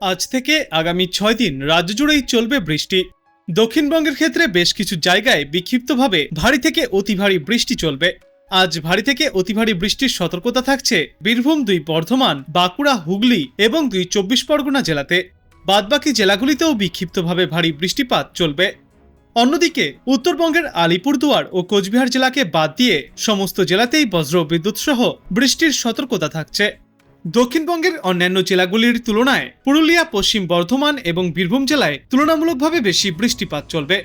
আজ থেকে আগামী ছয় দিন রাজ্য জুড়েই চলবে বৃষ্টি। দক্ষিণবঙ্গের ক্ষেত্রে বেশ কিছু জায়গায় বিক্ষিপ্তভাবে ভারী থেকে অতি ভারী বৃষ্টি চলবে। আজ ভারী থেকে অতি ভারী বৃষ্টির সতর্কতা থাকছে বীরভূম দুই বর্ধমান, বাঁকুড়া, হুগলি এবং দুই চব্বিশ পরগনা জেলাতে। বাদবাকি জেলাগুলিতেও বিক্ষিপ্তভাবে ভারী বৃষ্টিপাত চলবে। অন্যদিকে উত্তরবঙ্গের আলিপুরদুয়ার ও কোচবিহার জেলাকে বাদ দিয়ে সমস্ত জেলাতেই বজ্র বিদ্যুৎ সহ বৃষ্টির সতর্কতা থাকছে। দক্ষিণবঙ্গের অন্যান্য জেলাগুলির তুলনায় পুরুলিয়া, পশ্চিম বর্ধমান এবং বীরভূম জেলায় তুলনামূলকভাবে বেশি বৃষ্টিপাত চলবে।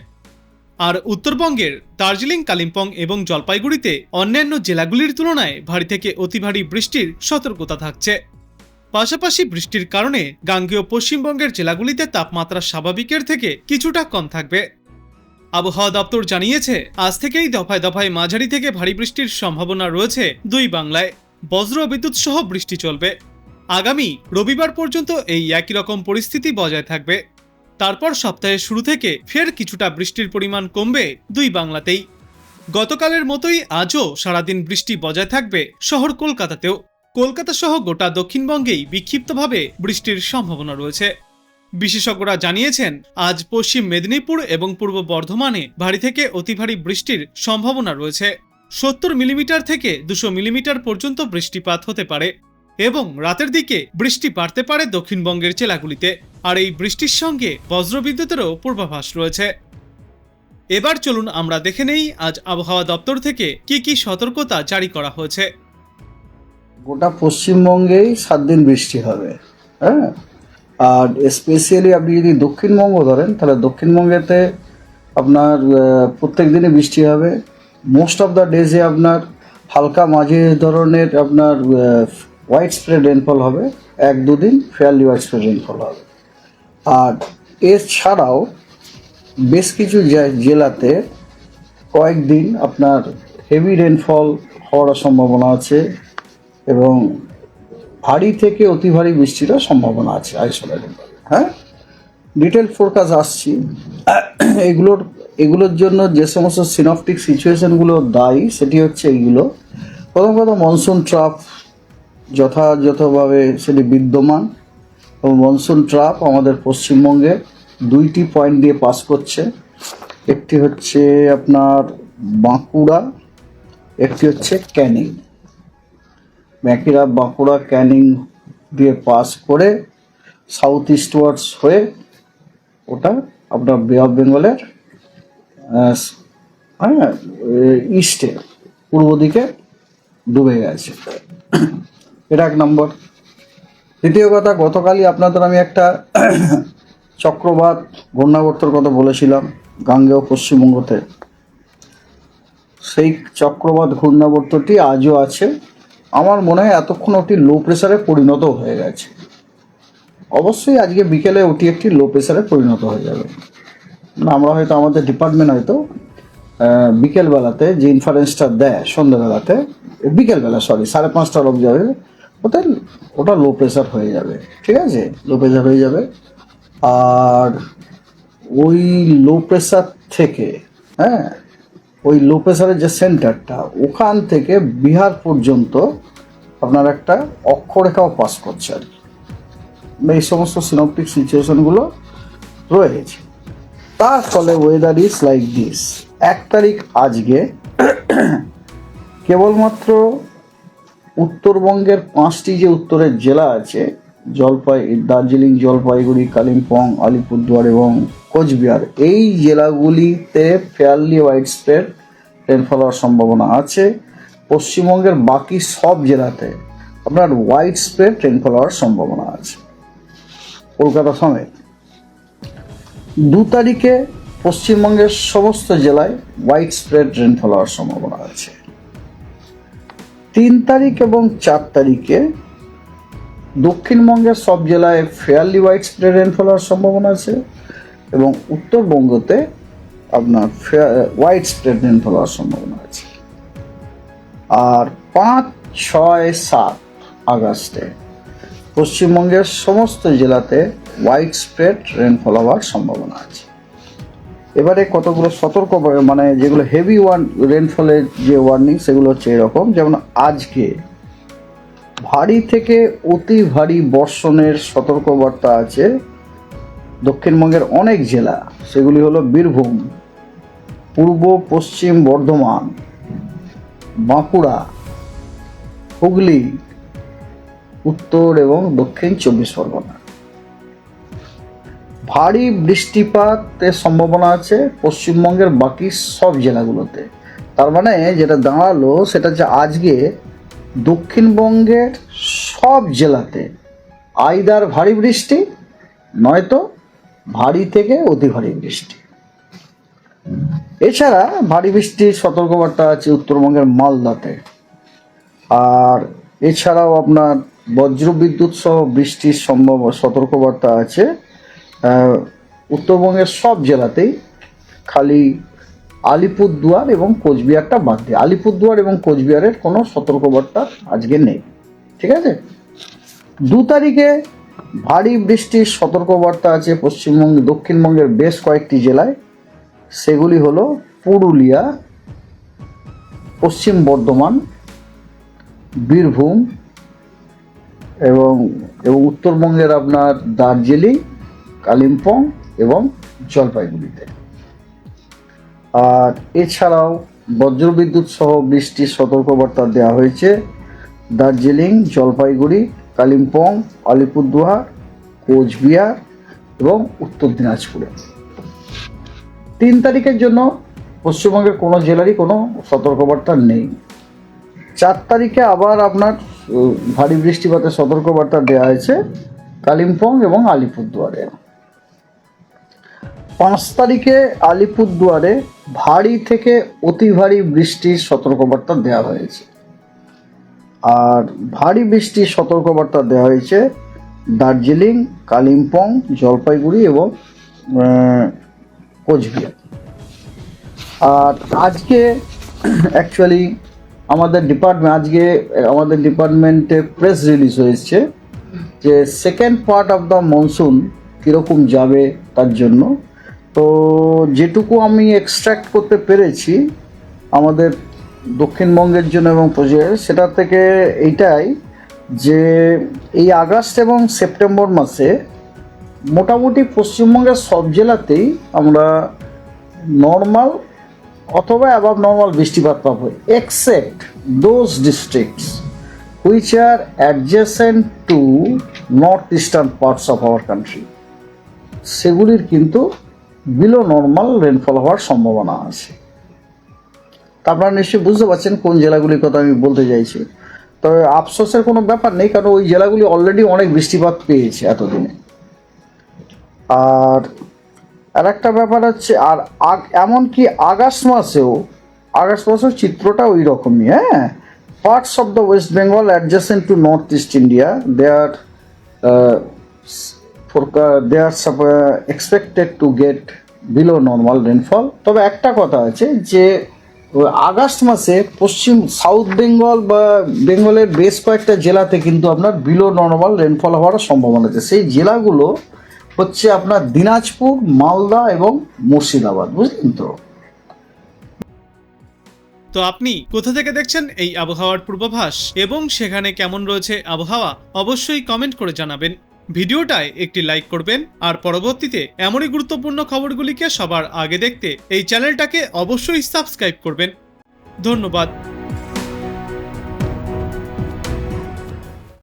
আর উত্তরবঙ্গের দার্জিলিং, কালিম্পং এবং জলপাইগুড়িতে অন্যান্য জেলাগুলির তুলনায় ভারী থেকে অতি ভারী বৃষ্টির সতর্কতা থাকছে। পাশাপাশি বৃষ্টির কারণে গাঙ্গেয় পশ্চিমবঙ্গের জেলাগুলিতে তাপমাত্রা স্বাভাবিকের থেকে কিছুটা কম থাকবে। আবহাওয়া দপ্তর জানিয়েছে, আজ থেকেই দফায় দফায় মাঝারি থেকে ভারী বৃষ্টির সম্ভাবনা রয়েছে দুই বাংলায়। বজ্র বিদ্যুৎ সহ বৃষ্টি চলবে। আগামী রবিবার পর্যন্ত এই একই রকম পরিস্থিতি বজায় থাকবে। তারপর সপ্তাহের শুরু থেকে ফের কিছুটা বৃষ্টির পরিমাণ কমবে দুই বাংলাতেই। গতকালের মতোই আজও সারাদিন বৃষ্টি বজায় থাকবে শহর কলকাতাতেও। কলকাতা সহ গোটা দক্ষিণবঙ্গেই বিক্ষিপ্তভাবে বৃষ্টির সম্ভাবনা রয়েছে। বিশেষজ্ঞরা জানিয়েছেন, আজ পশ্চিম মেদিনীপুর এবং পূর্ব বর্ধমানে ভারী থেকে অতি ভারী বৃষ্টির সম্ভাবনা রয়েছে। সত্তর মিলিমিটার থেকে দুশো মিলিমিটার পর্যন্ত বৃষ্টিপাত হতে পারে এবং রাতের দিকে বৃষ্টি বাড়তে পারে দক্ষিণবঙ্গের জেলাগুলিতে। আর এই বৃষ্টির সঙ্গে বজ্রবিদ্যুতেরও পূর্বাভাস রয়েছে। এবার চলুন আমরা দেখে নেই আজ আবহাওয়া দপ্তর থেকে কি কি সতর্কতা জারি করা হয়েছে। গোটা পশ্চিমবঙ্গেই সাত দিন বৃষ্টি হবে হ্যাঁ? আর স্পেশালি আপনি যদি দক্ষিণবঙ্গ ধরেন, তাহলে দক্ষিণবঙ্গেতে আপনার প্রত্যেক দিনই বৃষ্টি হবে। মোস্ট অফ দ্য ডেজে আপনার হালকা মাঝে ধরনের আপনার হোয়াইট স্প্রেড রেনফল হবে। এক, দুদিন ফেয়ারলি হোয়াইট স্প্রেড রেনফল হবে। আর এছাড়াও বেশ কিছু জেলাতে কয়েকদিন আপনার হেভি রেনফল হওয়ার সম্ভাবনা আছে এবং ভারী থেকে অতি ভারী বৃষ্টিরও সম্ভাবনা আছে আইসোলেটেড। হ্যাঁ? ডিটেল ফোরকাস্ট আসছি। এগুলোর এগুলোর জন্য যে সমস্ত সিনপটিক সিচুয়েশনগুলো দায়ী, সেটি হচ্ছে এইগুলো। প্রথম কথা মনসুন ট্রাপ যথাযথভাবে সেটি বিদ্যমান। এবং মনসুন ট্রাপ আমাদের পশ্চিমবঙ্গে দুইটি পয়েন্ট দিয়ে পাস করছে। একটি হচ্ছে আপনার বাঁকুড়া, একটি হচ্ছে ক্যানিং। ব্যাঁকিরা বাঁকুড়া, ক্যানিং দিয়ে পাস করে সাউথ ইস্টওয়ার্ডস হয়ে ওটা আপনার বে অফ বেঙ্গলের হ্যাঁ ইস্টে পূর্ব দিকে ডুবে গেছে। এটা এক নম্বর। দ্বিতীয় কথা, গতকালই আপনাদের আমি একটা চক্রবাত ঘূর্ণাবর্তর কথা বলেছিলাম, গাঙ্গেয় পশ্চিমবঙ্গতে। সেই চক্রবাত ঘূর্ণাবর্তটি আজও আছে। আমার মনে হয় এতক্ষণ ওটি লো প্রেসারে পরিণত হয়ে গেছে। অবশ্যই আজকে বিকেলে ওটি একটি লো প্রেসারে পরিণত হয়ে যাবে। আমরা হয়তো আমাদের ডিপার্টমেন্ট হয়তো বিকেলবেলাতে যে ইনফারেন্সটা দেয়, সন্ধ্যাবেলাতে বিকেলবেলা সরি সাড়ে পাঁচটার অব্দি যাবে ওতে ওটা লো প্রেশার হয়ে যাবে, ঠিক আছে? লো প্রেশার হয়ে যাবে। আর ওই লো প্রেশার থেকে হ্যাঁ ওই লো প্রেশারের যে সেন্টারটা ওখান থেকে বিহার পর্যন্ত আপনার একটা অক্ষরেখাও পাস করছে আর কি। এই সমস্ত সিনপটিক সিচুয়েশনগুলো রয়েছে। তার ফলে ওয়েদার ইজ লাইক দিস এক তারিখ আজকে কেবলমাত্র উত্তরবঙ্গের পাঁচটি যে উত্তরের জেলা আছে, জলপাই, দার্জিলিং, জলপাইগুড়ি, কালিম্পং, আলিপুরদুয়ার এবং কোচবিহার, এই জেলাগুলিতে ফেয়ারলি হোয়াইট স্প্রেড রেনফল হওয়ার সম্ভাবনা আছে। পশ্চিমবঙ্গের বাকি সব জেলাতে আপনার হোয়াইট স্প্রেড রেনফল হওয়ার সম্ভাবনা আছে। কলকাতা সমেত। দু তারিখে পশ্চিমবঙ্গের সমস্ত জেলায় হোয়াইট স্প্রেড রেনফল হওয়ার সম্ভাবনা আছে। তিন তারিখ এবং চার তারিখে দক্ষিণবঙ্গের সব জেলায় ফেয়ারলি হোয়াইট স্প্রেড রেনফল হওয়ার সম্ভাবনা আছে এবং উত্তরবঙ্গতে আপনার হোয়াইট স্প্রেড রেনফল হওয়ার সম্ভাবনা আছে। আর পাঁচ, ছয়, সাত আগস্টে পশ্চিমবঙ্গের সমস্ত জেলাতে হোয়াইট স্প্রেড রেনফল হওয়ার সম্ভাবনা আছে। এবারে কতগুলো সতর্ক মানে যেগুলো হেভি ওয়ান রেনফলের যে ওয়ার্নিং সেগুলো হচ্ছে এরকম। যেমন আজকে ভারী থেকে অতি ভারী বর্ষণের সতর্কবার্তা আছে। দক্ষিণবঙ্গের অনেক জেলা, সেগুলি হলো বীরভূম, পূর্ব, পশ্চিম বর্ধমান, বাঁকুড়া, হুগলি, উত্তর এবং দক্ষিণ চব্বিশ পরগনা। ভারী বৃষ্টিপাতের সম্ভাবনা আছে পশ্চিমবঙ্গের বাকি সব জেলাগুলোতে। তার মানে যেটা দাঁড়াল সেটা হচ্ছে আজকে দক্ষিণবঙ্গের সব জেলাতে আইদার ভারী বৃষ্টি, নয়তো ভারী থেকে অতি ভারী বৃষ্টি। এছাড়া ভারী বৃষ্টির সতর্কবার্তা আছে উত্তরবঙ্গের মালদাতে। আর এছাড়াও আপনার বজ্রবিদ্যুৎ সহ বৃষ্টির সম্ভব, সতর্কবার্তা আছে উত্তরবঙ্গের সব জেলাতেই খালি আলিপুরদুয়ার এবং কোচবিহারটা বাদ দিয়ে। আলিপুরদুয়ার এবং কোচবিহারের কোনো সতর্কবার্তা আজকে নেই। ঠিক আছে? দু তারিখে ভারী বৃষ্টির সতর্কবার্তা আছে পশ্চিমবঙ্গ, দক্ষিণবঙ্গের বেশ কয়েকটি জেলায়। সেগুলি হলো পুরুলিয়া, পশ্চিম বর্ধমান, বীরভূম এবং এবং উত্তরবঙ্গের আপনার দার্জিলিং কালিম্পং এবং জলপাইগুড়িতে। আর এছাড়াও বজ্রবিদ্যুৎ সহ বৃষ্টির সতর্কবার্তা দেওয়া হয়েছে। দার্জিলিং, জলপাইগুড়ি, কালিম্পং, আলিপুরদুয়ার, কোচবিহার এবং উত্তর দিনাজপুরে। তিন তারিখের জন্য পশ্চিমবঙ্গের কোনো জেলারই কোনো সতর্কবার্তা নেই। চার তারিখে আবার আপনার ভারী বৃষ্টিপাতের সতর্কবার্তা দেওয়া হয়েছে কালিম্পং এবং আলিপুরদুয়ারে। পাঁচ তারিখে আলিপুরদুয়ারে ভারী থেকে অতি ভারী বৃষ্টির সতর্কবার্তা দেওয়া হয়েছে। আর ভারী বৃষ্টির সতর্কবার্তা দেওয়া হয়েছে দার্জিলিং, কালিম্পং, জলপাইগুড়ি এবং কোচবিহার। আর আজকে অ্যাকচুয়ালি আমাদের ডিপার্টমেন্ট আজকে আমাদের ডিপার্টমেন্টে প্রেস রিলিজ হয়েছে যে second part of the monsoon কীরকম যাবে তার জন্য। তো যেটুকু আমি এক্সট্র্যাক্ট করতে পেরেছি আমাদের দক্ষিণবঙ্গের জন্য এবং প্রজেক্ট সেটা থেকে এইটাই যে এই আগস্ট এবং সেপ্টেম্বর মাসে মোটামুটি পশ্চিমবঙ্গের সব জেলাতেই আমরা নর্মাল অথবা অ্যাবাভ নর্মাল বৃষ্টিপাত পাবো except those districts which are adjacent to north eastern parts of our country সেগুলির কিন্তু বিলো নর্মাল রেনফল হওয়ার সম্ভাবনা আছে। তা আপনারা নিশ্চয়ই বুঝতে পারছেন কোন জেলাগুলির কথা আমি বলতে চাইছি। তবে আফসোসের কোনো ব্যাপার নেই, কারণ ওই জেলাগুলি অলরেডি অনেক বৃষ্টিপাত পেয়েছে এতদিনে। আর আর একটা ব্যাপার হচ্ছে, আর এমনকি আগস্ট মাসেও আগস্ট মাসেও চিত্রটা ওই রকমই হ্যাঁ? Parts of the west Bengal adjacent to north east India they are they are expected to get below normal rainfall তবে একটা কথা আছে যে, আগস্ট মাসে পশ্চিম সাউথ বেঙ্গল বা বেঙ্গলের বেশ কয়েকটা জেলাতে কিন্তু আপনার বিলো নর্মাল রেনফল হওয়ার সম্ভাবনা আছে। সেই জেলাগুলো হচ্ছে আপনার দিনাজপুর, মালদা এবং মুর্শিদাবাদ। বুঝলেন তো? তো আপনি কোথা থেকে দেখছেন এই আবহাওয়ার পূর্বাভাস এবং সেখানে কেমন রয়েছে আবহাওয়া, অবশ্যই কমেন্ট করে জানাবেন। ভিডিওটায় একটি লাইক করবেন, আর পরবর্তীতে এমনই গুরুত্বপূর্ণ খবরগুলিকে সবার আগে দেখতে এই চ্যানেলটাকে অবশ্যই সাবস্ক্রাইব করবেন। ধন্যবাদ।